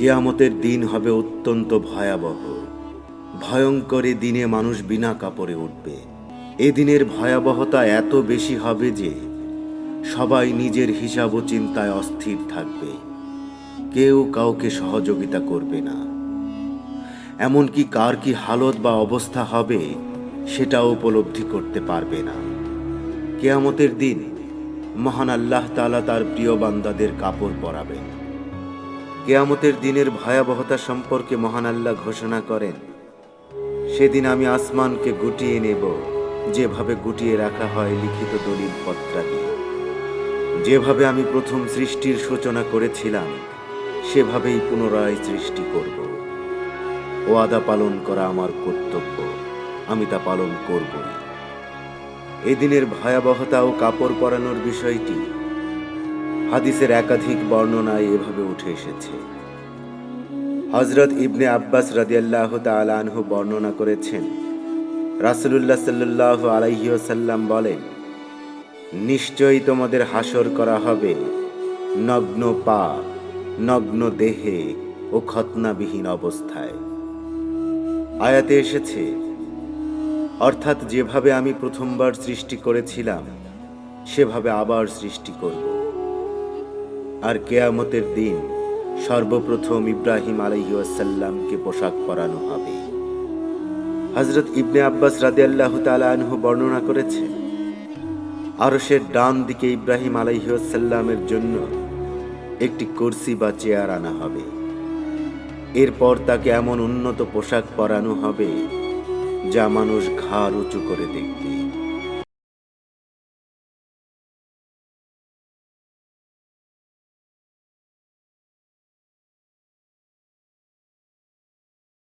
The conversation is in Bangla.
কেয়ামতের দিন হবে অত্যন্ত ভয়াবহ। ভয়ঙ্করে দিনে মানুষ বিনা কাপড়ে উঠবে। এ দিনের ভয়াবহতা এত বেশি হবে যে সবাই নিজের হিসাব ও চিন্তায় অস্থির থাকবে। কেউ কাউকে সহযোগিতা করবে না। এমনকি কার কি হালত বা অবস্থা হবে সেটা উপলব্ধি করতে পারবে না। কেয়ামতের দিন মহান আল্লাহ তালা তার প্রিয় বান্দাদের কাপড় পরাবেন। কেয়ামতের দিনের ভয়াবহতা সম্পর্কে মহান আল্লাহ ঘোষণা করেন। সেদিন আমি আসমানকে গুটিয়ে নেব, যেভাবে গুটিয়ে রাখা হয় লিখিত দলিল পত্রাদি যেভাবে আমি প্রথম সৃষ্টির সূচনা করেছিলাম, সেভাবেই পুনরায় সৃষ্টি করব। ওয়াদা পালন করা আমার কর্তব্য, আমি তা পালন করবই। এদিনের ভয়াবহতা ও কাপড় পরানোর বিষয়টি হাদিসের একাধিক বর্ণনায় এভাবে উঠে এসেছে। হজরত ইবনে আব্বাস রাদিয়াল্লাহ তালানহু বর্ণনা করেছেন, রাসুলুল্লাহ সাল্লাহ আলাইসাল্লাম বলেন, নিশ্চয়ই তোমাদের হাসর করা হবে নগ্ন পা, নগ্ন দেহে ও খতনাবিহীন অবস্থায়। আয়াতে এসেছে, অর্থাৎ যেভাবে আমি প্রথমবার সৃষ্টি করেছিলাম, সেভাবে আবার সৃষ্টি করব। আর কেয়ামতের দিন সর্বপ্রথম ইব্রাহিম আলাইসাল্লামকে পোশাক পরানো হবে। হজরত ইবনে আব্বাস রাদিয়াল্লাহু তাআলা আনহু বর্ণনা করেছে আরশের ডান দিকে ইব্রাহিম আলাইসাল্লামের জন্য একটি কুরসি বা চেয়ার আনা হবে। এরপর তাকে এমন উন্নত পোশাক পরানো হবে যা মানুষ ঘাড় উঁচু করে দেখবে।